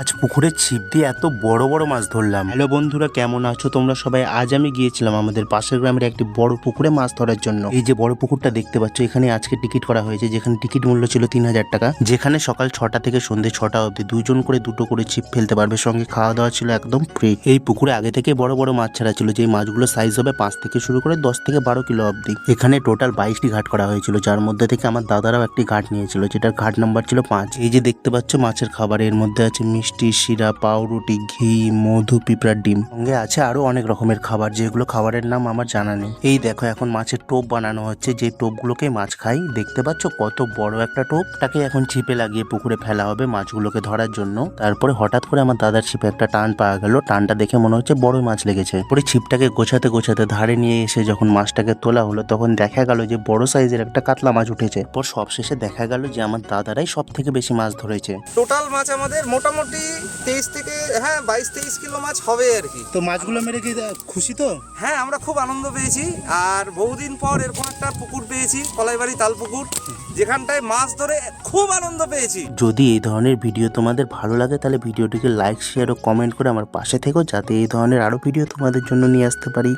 আজ পুকুরের ছিপ দিয়ে এত বড় বড় মাছ ধরলাম। হ্যালো বন্ধুরা, কেমন আছো তোমরা সবাই? আজ আমি গিয়েছিলাম আমাদের পাশের গ্রামের একটি বড় পুকুরে মাছ ধরার জন্য। এই যে বড় পুকুরটা দেখতে পাচ্ছ, এখানে আজকে টিকিট করা হয়েছে, যেখানে টিকিট মূল্য ছিল তিন হাজার টাকা। যেখানে সকাল ছটা থেকে সন্ধে ছটা অবধি দুজন করে দুটো করে ছিপ ফেলতে পারবে, সঙ্গে খাওয়া দাওয়া ছিল একদম ফ্রি এই পুকুরে আগে থেকে বড় বড় মাছ ছাড়া ছিল যে মাছগুলো সাইজ হবে পাঁচ থেকে শুরু করে দশ থেকে বারো কিলো অবধি। এখানে টোটাল বাইশটি ঘাট করা হয়েছিল, যার মধ্যে থেকে আমার দাদারাও একটি ঘাট নিয়েছিল, যেটার ঘাট নাম্বার ছিল পাঁচ। এই যে দেখতে পাচ্ছ, মাছের খাবার এর মধ্যে আছে মিষ্টি শিরা, পাউরুটি, ঘি, মধু, পিঁপড়ার ডিম। সঙ্গে আছে আরও অনেক রকমের খাবার, যেগুলো খাবারের নাম আমার জানা নেই। এই দেখো, এখন মাছের টোপ বানানো হচ্ছে। যে টোপগুলোকে মাছ খাই, দেখতে পাচ্ছ কত বড় একটা টোপ। তাকে এখন ছিপে লাগিয়ে পুকুরে ফেলা হবে মাছগুলোকে ধরার জন্য। তারপরে হঠাৎ করে আমার দাদার ছিপে একটা টান পাওয়া গেল। টানটা দেখে মনে হচ্ছে বড় মাছ লেগেছে। পরে ছিপটাকে গোছাতে গোছাতে ধারে নিয়ে এসে যখন মাছটাকে তোলা হলো, তখন দেখা গেল যে বড় সাইজের একটা কাতলা মাছ উঠেছে। পর সবশেষে দেখা গেল যে আমার দাদারাই সব থেকে বেশি মাছ ধরেছে। টোটাল মাছ আমাদের মোটামুটি তেইশ থেকে হ্যাঁ বাইশ তেইশ কিলো মাছ হবে আর কি। তো মাছগুলো মেরে কি খুশি তো? হ্যাঁ আমরা খুব আনন্দ পেয়েছি। আর বহুদিন পর এরকম একটা পুকুর পেয়েছি কলাইবাড়ি তাল পুকুর যেখানটায় মাছ ধরে খুব আনন্দ পেয়েছি। যদি এই ধরনের ভিডিও তোমাদের ভালো লাগে তাহলে ভিডিওটিকে লাইক শেয়ার ও কমেন্ট করে আমার পাশে থেকো যাতে এই ধরনের আরও ভিডিও তোমাদের জন্য নিয়ে আসতে পারি।